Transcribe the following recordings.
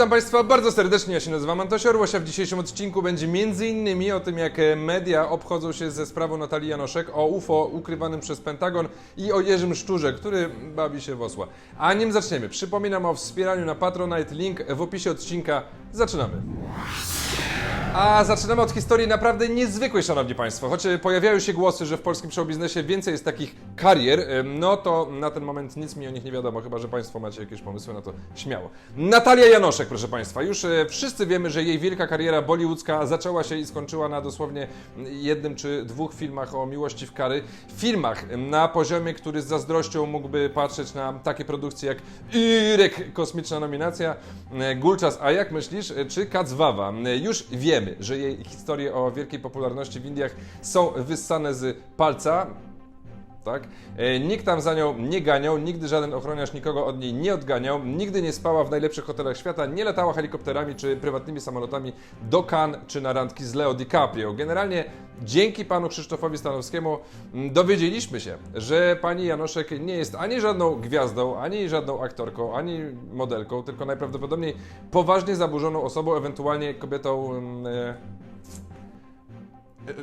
Witam Państwa bardzo serdecznie, ja się nazywam Antoś Orłoś, a w dzisiejszym odcinku będzie m.in. o tym, jak media obchodzą się ze sprawą Natalii Janoszek, o UFO ukrywanym przez Pentagon i o Jerzym Szczurze, który bawi się w osła. A nim zaczniemy, przypominam o wspieraniu na Patronite, link w opisie odcinka. Zaczynamy. A zaczynamy od historii naprawdę niezwykłej, szanowni państwo. Choć e, pojawiają się głosy, że w polskim showbiznesie więcej jest takich karier, em, no to na ten moment nic mi o nich nie wiadomo, chyba że państwo macie jakieś pomysły na to śmiało. Natalia Janoszek, proszę państwa. Już e, wszyscy wiemy, że jej wielka kariera bollywoodzka zaczęła się i skończyła na dosłownie jednym czy dwóch filmach o miłości w kary. Filmach na poziomie, który z zazdrością mógłby patrzeć na takie produkcje jak Irek, kosmiczna nominacja, e, Gulczas, a jak myślisz, e, czy Kacwawa? Już wiemy, że jej historie o wielkiej popularności w Indiach są wyssane z palca. Tak? E, Nikt tam za nią nie ganiał, nigdy żaden ochroniarz nikogo od niej nie odganiał, nigdy nie spała w najlepszych hotelach świata, nie latała helikopterami czy prywatnymi samolotami do Cannes czy na randki z Leo DiCaprio. Generalnie dzięki panu Krzysztofowi Stanowskiemu m, dowiedzieliśmy się, że pani Janoszek nie jest ani żadną gwiazdą, ani żadną aktorką, ani modelką, tylko najprawdopodobniej poważnie zaburzoną osobą, ewentualnie kobietą m, e,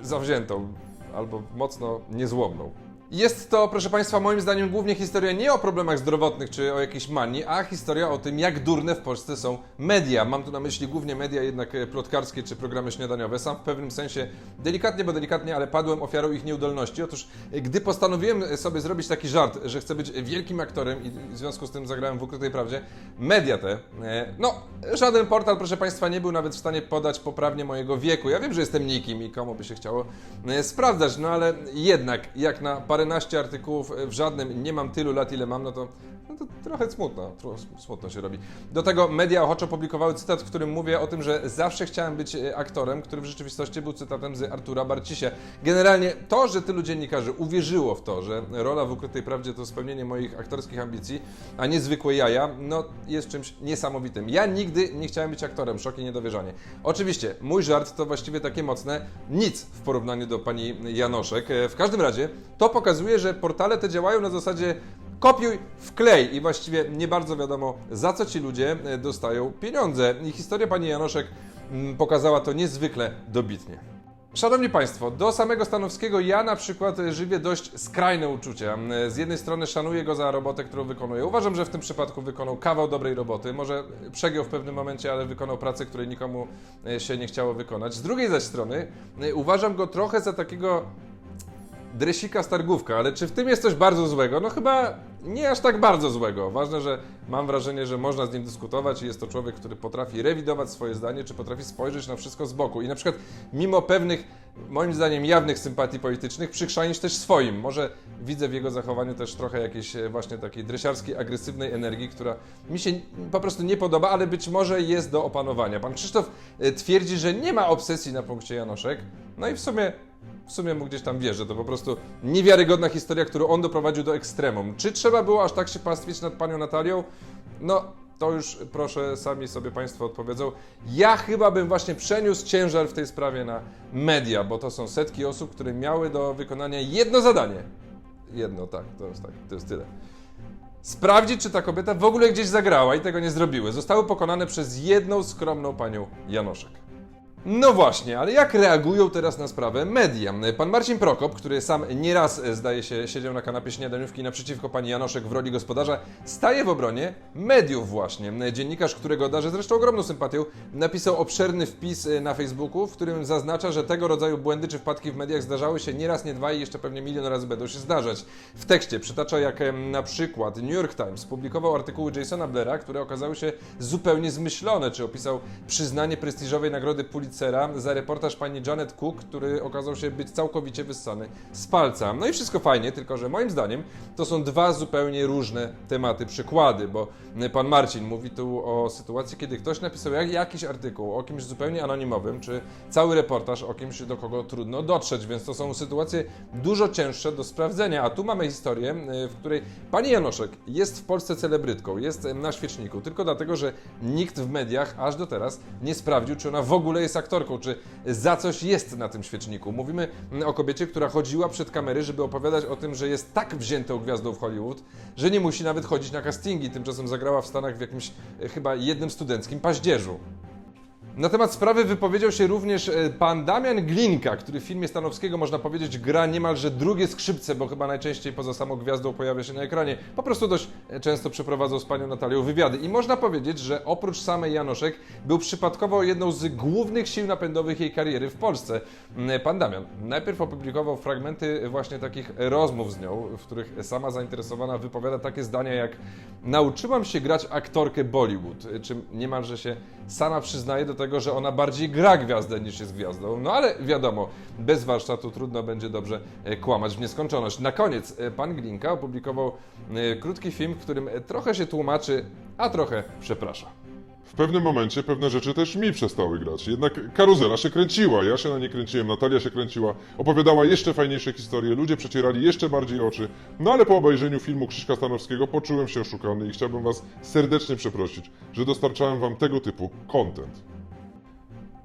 zawziętą albo mocno niezłomną. Jest to, proszę Państwa, moim zdaniem głównie historia nie o problemach zdrowotnych czy o jakiejś manii, a historia o tym, jak durne w Polsce są media. Mam tu na myśli głównie media jednak e, plotkarskie czy programy śniadaniowe. Sam w pewnym sensie, delikatnie, bo delikatnie, ale padłem ofiarą ich nieudolności. Otóż, e, gdy postanowiłem sobie zrobić taki żart, że chcę być wielkim aktorem i w związku z tym zagrałem w Ukrytej Prawdzie, media te, e, no, żaden portal, proszę Państwa, nie był nawet w stanie podać poprawnie mojego wieku. Ja wiem, że jestem nikim i komu by się chciało e, sprawdzać, no ale jednak, jak na paręnaście artykułów w żadnym nie mam tylu lat, ile mam, no to, no to trochę smutno, trochę smutno się robi. Do tego media ochoczo publikowały cytat, w którym mówię o tym, że zawsze chciałem być e, aktorem, który w rzeczywistości był cytatem z Artura Barcisia. Generalnie to, że tylu dziennikarzy uwierzyło w to, że rola w Ukrytej Prawdzie to spełnienie moich aktorskich ambicji, a nie zwykłe jaja, no jest czymś niesamowitym. Ja nigdy nie chciałem być aktorem, szok i niedowierzanie. Oczywiście, mój żart to właściwie takie mocne nic w porównaniu do pani Janoszek. E, W każdym razie to pokazuje, że portale te działają na zasadzie kopiuj, wklej i właściwie nie bardzo wiadomo za co ci ludzie e, dostają pieniądze. I historia pani Janoszek mm, pokazała to niezwykle dobitnie. Szanowni Państwo, do samego Stanowskiego ja na przykład e, żywię dość skrajne uczucia. E, Z jednej strony szanuję go za robotę, którą wykonuje. Uważam, że w tym przypadku wykonał kawał dobrej roboty. Może przegiął w pewnym momencie, ale wykonał pracę, której nikomu się nie chciało wykonać. Z drugiej zaś strony uważam go trochę za takiego dresika stargówka, ale czy w tym jest coś bardzo złego? No chyba nie aż tak bardzo złego. Ważne, że mam wrażenie, że można z nim dyskutować i jest to człowiek, który potrafi rewidować swoje zdanie, czy potrafi spojrzeć na wszystko z boku. I na przykład mimo pewnych, moim zdaniem, jawnych sympatii politycznych, przykrzanić też swoim. Może widzę w jego zachowaniu też trochę jakiejś e, właśnie takiej dresiarskiej, agresywnej energii, która mi się po prostu nie podoba, ale być może jest do opanowania. Pan Krzysztof e, twierdzi, że nie ma obsesji na punkcie Janoszek, no i w sumie w sumie mu gdzieś tam wierzę. To po prostu niewiarygodna historia, którą on doprowadził do ekstremum. Czy trzeba było aż tak się pastwić nad panią Natalią? No, to już proszę sami sobie Państwo odpowiedzą. Ja chyba bym właśnie przeniósł ciężar w tej sprawie na media, bo to są setki osób, które miały do wykonania jedno zadanie. Jedno, tak, to jest tak, to jest tyle. Sprawdzić, czy ta kobieta w ogóle gdzieś zagrała i tego nie zrobiły. Zostały pokonane przez jedną skromną panią Janoszek. No właśnie, ale jak reagują teraz na sprawę media? Pan Marcin Prokop, który sam nieraz, e, zdaje się, siedział na kanapie śniadaniówki naprzeciwko pani Janoszek w roli gospodarza, staje w obronie mediów właśnie. Dziennikarz, którego darzę zresztą ogromną sympatią, napisał obszerny wpis e, na Facebooku, w którym zaznacza, że tego rodzaju błędy czy wpadki w mediach zdarzały się nie raz, nie dwa i jeszcze pewnie milion razy będą się zdarzać. W tekście przytacza, jak na przykład New York Times publikował artykuły Jasona Blaira, które okazały się zupełnie zmyślone, czy opisał przyznanie prestiżowej nagrody Pulitzera za reportaż pani Janet Cook, który okazał się być całkowicie wyssany z palca. No i wszystko fajnie, tylko że moim zdaniem to są dwa zupełnie różne tematy, przykłady, bo pan Marcin mówi tu o sytuacji, kiedy ktoś napisał jak, jakiś artykuł o kimś zupełnie anonimowym, czy cały reportaż o kimś, do kogo trudno dotrzeć, więc to są sytuacje dużo cięższe do sprawdzenia. A tu mamy historię, w której pani Janoszek jest w Polsce celebrytką, jest na świeczniku, tylko dlatego, że nikt w mediach aż do teraz nie sprawdził, czy ona w ogóle jest aktorką, czy za coś jest na tym świeczniku. Mówimy o kobiecie, która chodziła przed kamery, żeby opowiadać o tym, że jest tak wziętą gwiazdą w Hollywood, że nie musi nawet chodzić na castingi. Tymczasem zagrała w Stanach w jakimś e, chyba jednym studenckim paździerzu. Na temat sprawy wypowiedział się również e, pan Damian Glinka, który w filmie Stanowskiego, można powiedzieć, gra niemalże drugie skrzypce, bo chyba najczęściej poza samą gwiazdą pojawia się na ekranie. Po prostu dość e, często przeprowadzał z panią Natalią wywiady. I można powiedzieć, że oprócz samej Janoszek był przypadkowo jedną z głównych sił napędowych jej kariery w Polsce. Mm, Pan Damian najpierw opublikował fragmenty właśnie takich rozmów z nią, w których sama zainteresowana wypowiada takie zdania jak nauczyłam się grać aktorkę Bollywood, czym niemalże się sama przyznaje do tego, że ona bardziej gra gwiazdę niż jest gwiazdą. No ale wiadomo, bez warsztatu trudno będzie dobrze e, kłamać w nieskończoność. Na koniec e, pan Glinka opublikował e, krótki film, w którym trochę się tłumaczy, a trochę przeprasza. W pewnym momencie pewne rzeczy też mi przestały grać. Jednak karuzela się kręciła, ja się na nie kręciłem, Natalia się kręciła, opowiadała jeszcze fajniejsze historie, ludzie przecierali jeszcze bardziej oczy. No ale po obejrzeniu filmu Krzyśka Stanowskiego poczułem się oszukany i chciałbym Was serdecznie przeprosić, że dostarczałem Wam tego typu content.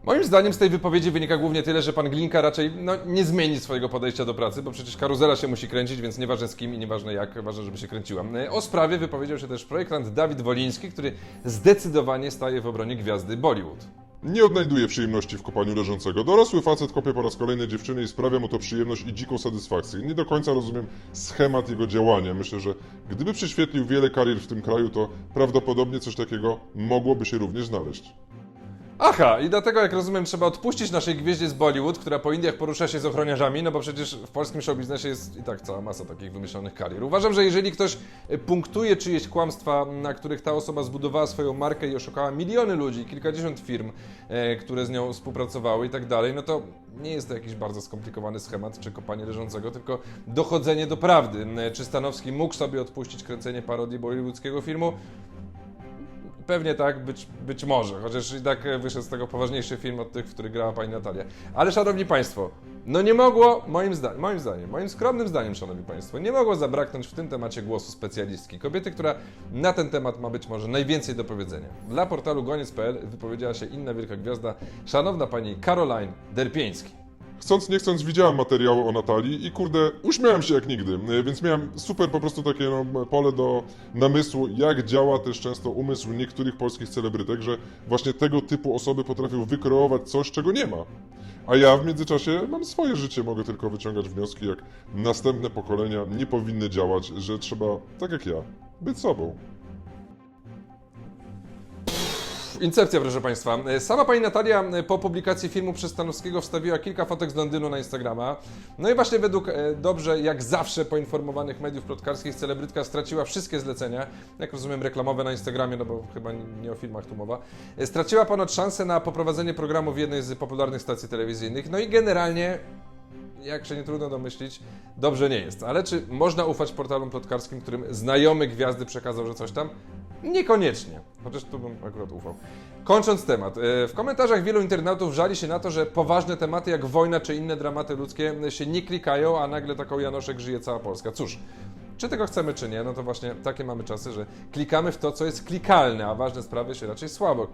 Moim zdaniem z tej wypowiedzi wynika głównie tyle, że pan Glinka raczej no, nie zmieni swojego podejścia do pracy, bo przecież karuzela się musi kręcić, więc nieważne z kim i nieważne jak, ważne, żeby się kręciła. O sprawie wypowiedział się też projektant Dawid Woliński, który zdecydowanie staje w obronie gwiazdy Bollywood. Nie odnajduję przyjemności w kopaniu leżącego. Dorosły facet kopie po raz kolejny dziewczyny i sprawia mu to przyjemność i dziką satysfakcję. Nie do końca rozumiem schemat jego działania. Myślę, że gdyby prześwietlił wiele karier w tym kraju, to prawdopodobnie coś takiego mogłoby się również znaleźć. Aha, i dlatego, jak rozumiem, trzeba odpuścić naszej gwieździe z Bollywood, która po Indiach porusza się z ochroniarzami, no bo przecież w polskim showbiznesie jest i tak cała masa takich wymyślonych karier. Uważam, że jeżeli ktoś e, punktuje czyjeś kłamstwa, na których ta osoba zbudowała swoją markę i oszukała miliony ludzi, kilkadziesiąt firm, e, które z nią współpracowały i tak dalej, no to nie jest to jakiś bardzo skomplikowany schemat czy kopanie leżącego, tylko dochodzenie do prawdy. E, Czy Stanowski mógł sobie odpuścić kręcenie parodii bollywoodzkiego filmu? Pewnie tak, być, być może, chociaż i tak wyszedł z tego poważniejszy film od tych, w których grała pani Natalia. Ale szanowni państwo, no nie mogło, moim zdaniem, moim zdaniem, moim skromnym zdaniem, szanowni państwo, nie mogło zabraknąć w tym temacie głosu specjalistki. Kobiety, która na ten temat ma być może najwięcej do powiedzenia. Dla portalu goniec.pl wypowiedziała się inna wielka gwiazda, szanowna pani Caroline Derpieński. Chcąc nie chcąc widziałem materiały o Natalii i kurde, uśmiałem się jak nigdy, e, więc miałem super po prostu takie no, pole do namysłu, jak działa też często umysł niektórych polskich celebrytek, że właśnie tego typu osoby potrafią wykreować coś, czego nie ma. A ja w międzyczasie mam swoje życie, mogę tylko wyciągać wnioski, jak następne pokolenia nie powinny działać, że trzeba, tak jak ja, być sobą. Incepcja, proszę Państwa. Sama pani Natalia po publikacji filmu przez Stanowskiego wstawiła kilka fotek z Londynu na Instagrama. No i właśnie według e, dobrze, jak zawsze poinformowanych mediów plotkarskich, celebrytka straciła wszystkie zlecenia, jak rozumiem reklamowe na Instagramie, no bo chyba nie o filmach tu mowa. E, Straciła ponad szansę na poprowadzenie programu w jednej z popularnych stacji telewizyjnych. No i generalnie jak się nie trudno domyślić, dobrze nie jest. Ale czy można ufać portalom plotkarskim, którym znajomy gwiazdy przekazał, że coś tam? Niekoniecznie. Chociaż tu bym akurat ufał. Kończąc temat. e, W komentarzach wielu internautów żali się na to, że poważne tematy jak wojna czy inne dramaty ludzkie się nie klikają, a nagle taką Janoszek żyje cała Polska. Cóż, czy tego chcemy, czy nie, no to właśnie takie mamy czasy, że klikamy w to, co jest klikalne, a ważne sprawy się raczej słabo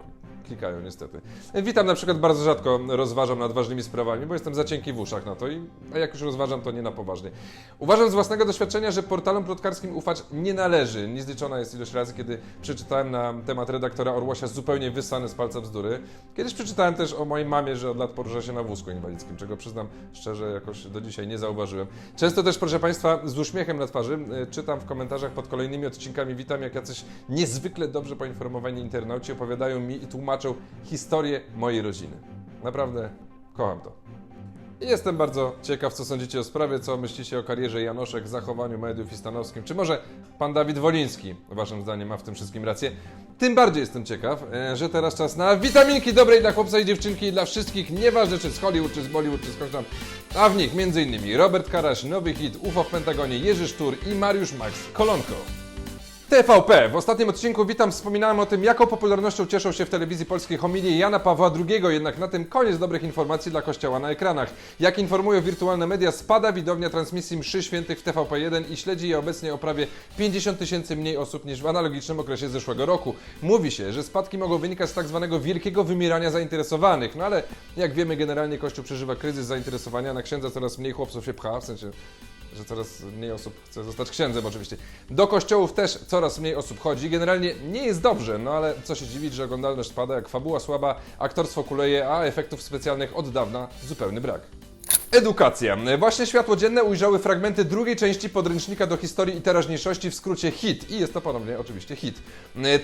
klikają niestety. Witam na przykład bardzo rzadko rozważam nad ważnymi sprawami, bo jestem za cienki w uszach na to, i, a jak już rozważam, to nie na poważnie. Uważam z własnego doświadczenia, że portalom plotkarskim ufać nie należy. Niezliczona jest ilość razy, kiedy przeczytałem na temat redaktora Orłosia zupełnie wyssane z palca bzdury. Kiedyś przeczytałem też o mojej mamie, że od lat porusza się na wózku inwalidzkim, czego przyznam szczerze jakoś do dzisiaj nie zauważyłem. Często też, proszę Państwa, z uśmiechem na twarzy e, czytam w komentarzach pod kolejnymi odcinkami Witam, jak jacyś niezwykle dobrze poinformowani internauci opowiadają mi i tłumaczą historię mojej rodziny. Naprawdę kocham to. Jestem bardzo ciekaw, co sądzicie o sprawie, co myślicie o karierze Janoszek, zachowaniu mediów i Stanowskim, czy może pan Dawid Woliński, waszym zdaniem, ma w tym wszystkim rację. Tym bardziej jestem ciekaw, e, że teraz czas na witaminki dobrej dla chłopca i dziewczynki i dla wszystkich, nieważne czy z Hollywood, czy z Bollywood, czy skądś tam, a w nich m.in. Robert Karasz, Nowy Hit, UFO w Pentagonie, Jerzy Sztur i Mariusz Max Kolonko. TVP. W ostatnim odcinku witam, wspominałem o tym, jaką popularnością cieszą się w telewizji polskiej homilie Jana Pawła II, jednak na tym koniec dobrych informacji dla Kościoła na ekranach. Jak informują wirtualne media, spada widownia transmisji mszy świętych w TVP1 i śledzi je obecnie o prawie 50 tysięcy mniej osób niż w analogicznym okresie zeszłego roku. Mówi się, że spadki mogą wynikać z tak zwanego wielkiego wymierania zainteresowanych, no ale jak wiemy, generalnie Kościół przeżywa kryzys zainteresowania, na księdza coraz mniej chłopców się pcha, w sensie że coraz mniej osób chce zostać księdzem oczywiście. Do kościołów też coraz mniej osób chodzi. Generalnie nie jest dobrze, no ale co się dziwić, że oglądalność spada, jak fabuła słaba, aktorstwo kuleje, a efektów specjalnych od dawna zupełny brak. Edukacja. Właśnie światło dzienne ujrzały fragmenty drugiej części podręcznika do historii i teraźniejszości w skrócie HIT. I jest to ponownie oczywiście HIT.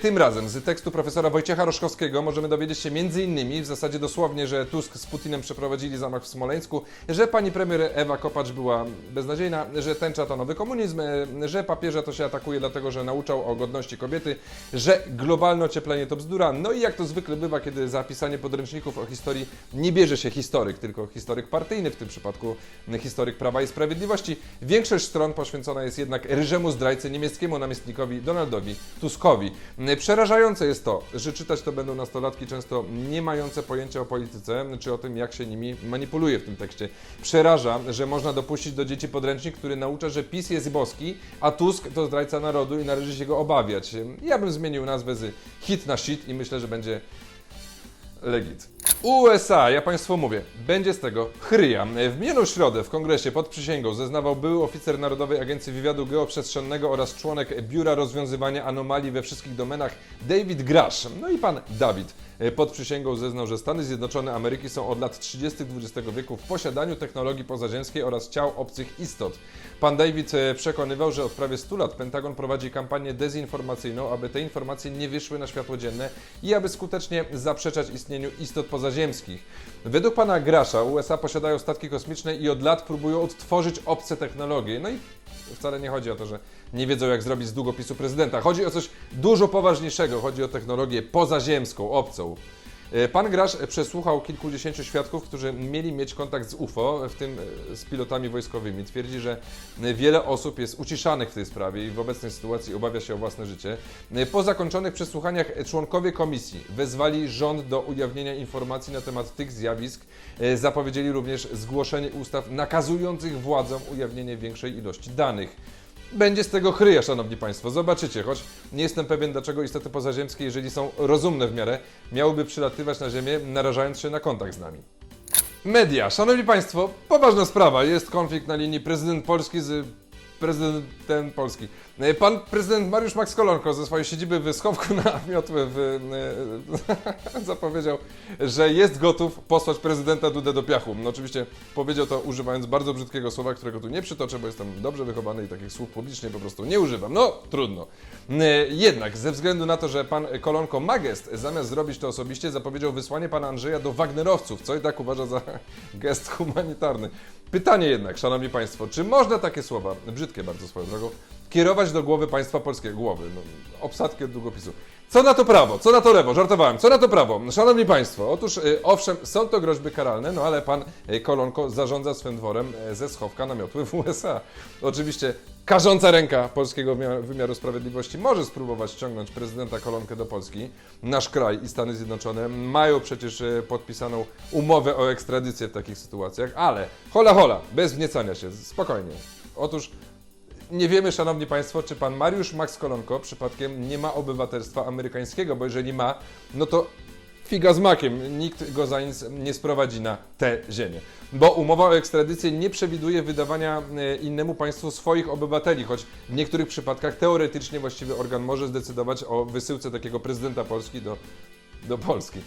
Tym razem z tekstu profesora Wojciecha Roszkowskiego możemy dowiedzieć się m.in. w zasadzie dosłownie, że Tusk z Putinem przeprowadzili zamach w Smoleńsku, że pani premier Ewa Kopacz była beznadziejna, że tęcza to nowy komunizm, że papieża to się atakuje dlatego, że nauczał o godności kobiety, że globalne ocieplenie to bzdura. No i jak to zwykle bywa, kiedy za pisanie podręczników o historii nie bierze się historyk, tylko historyk partyjny, w tym przypadku historyk Prawa i Sprawiedliwości. Większość stron poświęcona jest jednak reżimu zdrajcy niemieckiemu namiestnikowi Donaldowi Tuskowi. Przerażające jest to, że czytać to będą nastolatki często nie mające pojęcia o polityce, czy o tym, jak się nimi manipuluje w tym tekście. Przeraża, że można dopuścić do dzieci podręcznik, który naucza, że PiS jest boski, a Tusk to zdrajca narodu i należy się go obawiać. Ja bym zmienił nazwę z hit na shit i myślę, że będzie Legit. USA, ja Państwu mówię, będzie z tego chryja. W minioną środę w kongresie pod przysięgą zeznawał były oficer Narodowej Agencji Wywiadu Geoprzestrzennego oraz członek Biura Rozwiązywania Anomalii we wszystkich domenach David Grash. No i pan Dawid pod przysięgą zeznał, że Stany Zjednoczone Ameryki są od lat 30. XX wieku w posiadaniu technologii pozaziemskiej oraz ciał obcych istot. Pan David e, przekonywał, że od prawie 100 lat Pentagon prowadzi kampanię dezinformacyjną, aby te informacje nie wyszły na światło dzienne i aby skutecznie zaprzeczać istnieniu istot pozaziemskich. Według pana Grasza USA posiadają statki kosmiczne i od lat próbują odtworzyć obce technologie. No i wcale nie chodzi o to, że nie wiedzą jak zrobić z długopisu prezydenta. Chodzi o coś dużo poważniejszego. Chodzi o technologię pozaziemską, obcą. E, Pan Grasz przesłuchał kilkudziesięciu świadków, którzy mieli mieć kontakt z UFO, w tym e, z pilotami wojskowymi. Twierdzi, że wiele osób jest uciszanych w tej sprawie i w obecnej sytuacji obawia się o własne życie. E, Po zakończonych przesłuchaniach członkowie komisji wezwali rząd do ujawnienia informacji na temat tych zjawisk. E, Zapowiedzieli również zgłoszenie ustaw nakazujących władzom ujawnienie większej ilości danych. Będzie z tego chryja, szanowni państwo. Zobaczycie, choć nie jestem pewien, dlaczego istoty pozaziemskie, jeżeli są rozumne w miarę, miałyby przylatywać na Ziemię, narażając się na kontakt z nami. Media. Szanowni państwo, poważna sprawa. Jest konflikt na linii prezydent Polski z prezydentem Polski. E, Pan prezydent Mariusz Max Kolonko ze swojej siedziby w schowku na miotłę w, e, zapowiedział, że jest gotów posłać prezydenta Dudę do piachu. No oczywiście powiedział to używając bardzo brzydkiego słowa, którego tu nie przytoczę, bo jestem dobrze wychowany i takich słów publicznie po prostu nie używam. No, trudno. E, Jednak ze względu na to, że pan Kolonko ma gest, zamiast zrobić to osobiście, zapowiedział wysłanie pana Andrzeja do Wagnerowców, co i tak uważa za gest humanitarny. Pytanie jednak, szanowni państwo, czy można takie słowa, brzydkie bardzo swoją drogą, kierować do głowy państwa polskiego, głowy, no, obsadki od długopisu. Co na to prawo, co na to lewo, żartowałem, co na to prawo? Szanowni Państwo, otóż y, owszem, są to groźby karalne, no ale pan y, Kolonko zarządza swym dworem y, ze schowka na miotły w USA. Oczywiście karząca ręka polskiego wymiaru- sprawiedliwości może spróbować ściągnąć prezydenta Kolonkę do Polski. Nasz kraj i Stany Zjednoczone mają przecież podpisaną umowę o ekstradycję w takich sytuacjach, ale hola hola, bez wniecania się, spokojnie. Otóż nie wiemy, szanowni państwo, czy pan Mariusz Max Kolonko przypadkiem nie ma obywatelstwa amerykańskiego, bo jeżeli ma, no to figa z makiem, nikt go za nic nie sprowadzi na tę ziemię. Bo umowa o ekstradycję nie przewiduje wydawania e, innemu państwu swoich obywateli, choć w niektórych przypadkach teoretycznie właściwy organ może zdecydować o wysyłce takiego prezydenta Polski do, do Polski.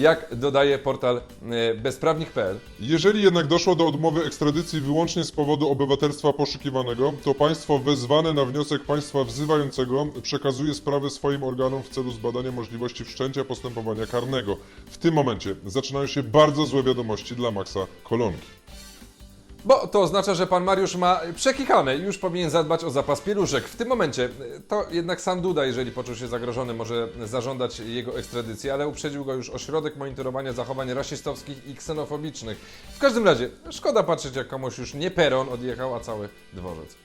Jak dodaje portal e, bezprawnik.pl, Jeżeli jednak doszło do odmowy ekstradycji wyłącznie z powodu obywatelstwa poszukiwanego, to państwo wezwane na wniosek państwa wzywającego przekazuje sprawę swoim organom w celu zbadania możliwości wszczęcia postępowania karnego. W tym momencie zaczynają się bardzo złe wiadomości dla Maxa Kolonki. Bo to oznacza, że pan Mariusz ma przekikane i już powinien zadbać o zapas pieluszek. W tym momencie e, to jednak sam Duda, jeżeli poczuł się zagrożony, może zażądać jego ekstradycji, ale uprzedził go już ośrodek monitorowania zachowań rasistowskich i ksenofobicznych. W każdym razie, szkoda patrzeć, jak komuś już nie peron odjechał, a cały dworzec.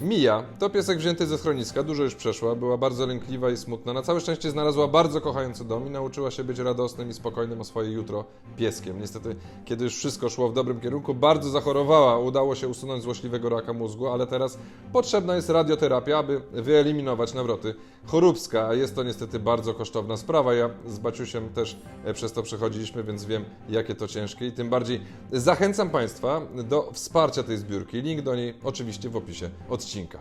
Mija to piesek wzięty ze schroniska, dużo już przeszła, była bardzo lękliwa i smutna. Na całe szczęście znalazła bardzo kochający dom i nauczyła się być radosnym i spokojnym o swoje jutro pieskiem. Niestety, kiedy już wszystko szło w dobrym kierunku, bardzo zachorowała. Udało się usunąć złośliwego raka mózgu, ale teraz potrzebna jest radioterapia, aby wyeliminować nawroty choróbska. A jest to niestety bardzo kosztowna sprawa. Ja z Baciusiem też e, przez to przechodziliśmy, więc wiem, jakie to ciężkie i tym bardziej zachęcam Państwa do wsparcia tej zbiórki. Link do niej oczywiście w opisie odcinka.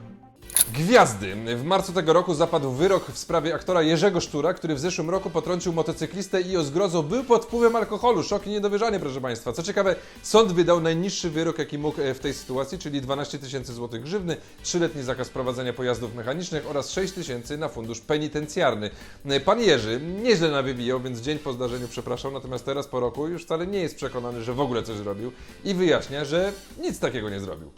Gwiazdy. W marcu tego roku zapadł wyrok w sprawie aktora Jerzego Sztura, który w zeszłym roku potrącił motocyklistę i o zgrozo był pod wpływem alkoholu. Szok i niedowierzanie, proszę Państwa. Co ciekawe, sąd wydał najniższy wyrok, jaki mógł e, w tej sytuacji, czyli 12 tysięcy złotych grzywny, 3-letni zakaz prowadzenia pojazdów mechanicznych oraz 6 tysięcy na fundusz penitencjarny. E, Pan Jerzy nieźle nawywijał, więc dzień po zdarzeniu przepraszał, natomiast teraz po roku już wcale nie jest przekonany, że w ogóle coś zrobił i wyjaśnia, że nic takiego nie zrobił.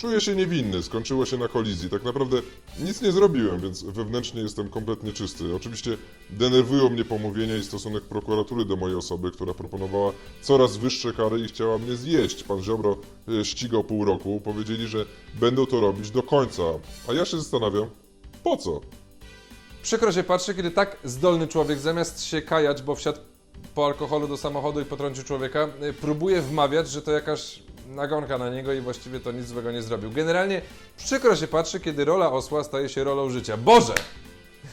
Czuję się niewinny, skończyło się na kolizji. Tak naprawdę nic nie zrobiłem, więc wewnętrznie jestem kompletnie czysty. Oczywiście denerwują mnie pomówienia i stosunek prokuratury do mojej osoby, która proponowała coraz wyższe kary i chciała mnie zjeść. Pan Ziobro e, ścigał pół roku, powiedzieli, że będą to robić do końca. A ja się zastanawiam, po co? Przykro się patrzy, kiedy tak zdolny człowiek zamiast się kajać, bo wsiadł po alkoholu do samochodu i potrącił człowieka, y, próbuje wmawiać, że to jakaś nagonka na niego i właściwie to nic złego nie zrobił. Generalnie przykro się patrzy, kiedy rola osła staje się rolą życia. Boże!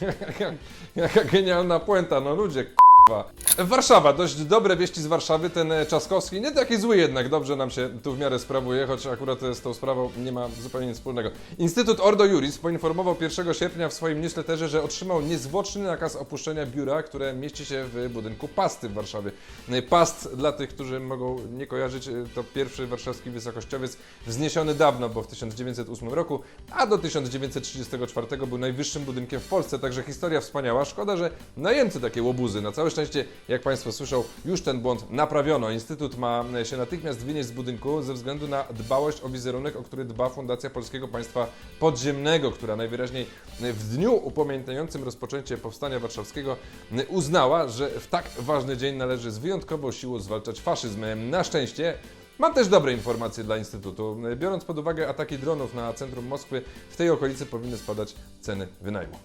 Jaka, jaka genialna puenta, no ludzie, k***wa. Warszawa, dość dobre wieści z Warszawy, ten e, Czaskowski, nie taki zły jednak, dobrze nam się tu w miarę sprawuje, choć akurat e, z tą sprawą nie ma zupełnie nic wspólnego. Instytut Ordo Juris poinformował 1 sierpnia w swoim newsletterze, że otrzymał niezwłoczny nakaz opuszczenia biura, które mieści się w budynku Pasty w Warszawie. E, Past, dla tych, którzy mogą nie kojarzyć, e, to pierwszy warszawski wysokościowiec wzniesiony dawno, bo w 1908 roku, a do 1934 był najwyższym budynkiem w Polsce, także historia wspaniała. Szkoda, że najemcy takie łobuzy. Na całe szczęście, jak Państwo słyszą, już ten błąd naprawiono. Instytut ma się natychmiast wynieść z budynku ze względu na dbałość o wizerunek, o który dba Fundacja Polskiego Państwa Podziemnego, która najwyraźniej w dniu upamiętniającym rozpoczęcie Powstania Warszawskiego uznała, że w tak ważny dzień należy z wyjątkową siłą zwalczać faszyzm. Na szczęście Mam też dobre informacje dla Instytutu. Biorąc pod uwagę ataki dronów na centrum Moskwy, w tej okolicy powinny spadać ceny wynajmu.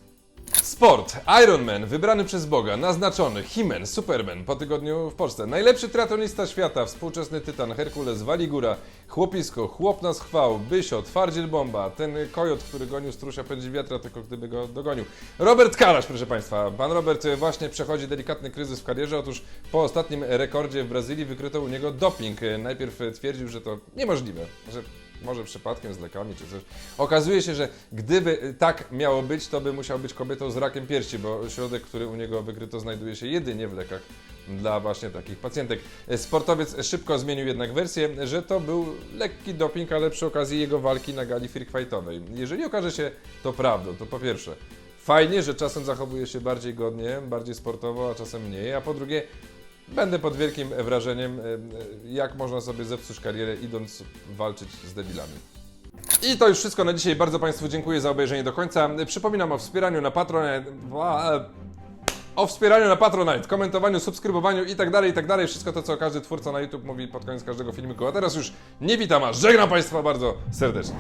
Sport. Ironman, wybrany przez Boga, naznaczony, Himen, Superman po tygodniu w Polsce. Najlepszy triatlonista świata, współczesny tytan, Herkules, Waligura, Chłopisko, Chłop na schwał, Bysio, Twardziel Bomba, ten kojot, który gonił strusia pędzi wiatra, tylko gdyby go dogonił. Robert Karasz, proszę Państwa. Pan Robert właśnie przechodzi delikatny kryzys w karierze. Otóż po ostatnim rekordzie w Brazylii wykryto u niego doping. Najpierw twierdził, że to niemożliwe, że może przypadkiem z lekami czy coś. Okazuje się, że gdyby tak miało być, to by musiał być kobietą z rakiem piersi, bo środek, który u niego wykryto, znajduje się jedynie w lekach dla właśnie takich pacjentek. Sportowiec szybko zmienił jednak wersję, że to był lekki doping, ale przy okazji jego walki na gali freak fightowej. Jeżeli okaże się to prawdą, to po pierwsze, fajnie, że czasem zachowuje się bardziej godnie, bardziej sportowo, a czasem mniej, a po drugie, Będę pod wielkim wrażeniem, e, e, jak można sobie zepsuć karierę, idąc walczyć z debilami. I to już wszystko na dzisiaj. Bardzo Państwu dziękuję za obejrzenie do końca. Przypominam o wspieraniu na Patronite. O wspieraniu na Patronite, komentowaniu, subskrybowaniu i tak dalej, i tak dalej. Wszystko to, co każdy twórca na YouTube mówi pod koniec każdego filmiku. A teraz już nie witam, a żegnam Państwa bardzo serdecznie.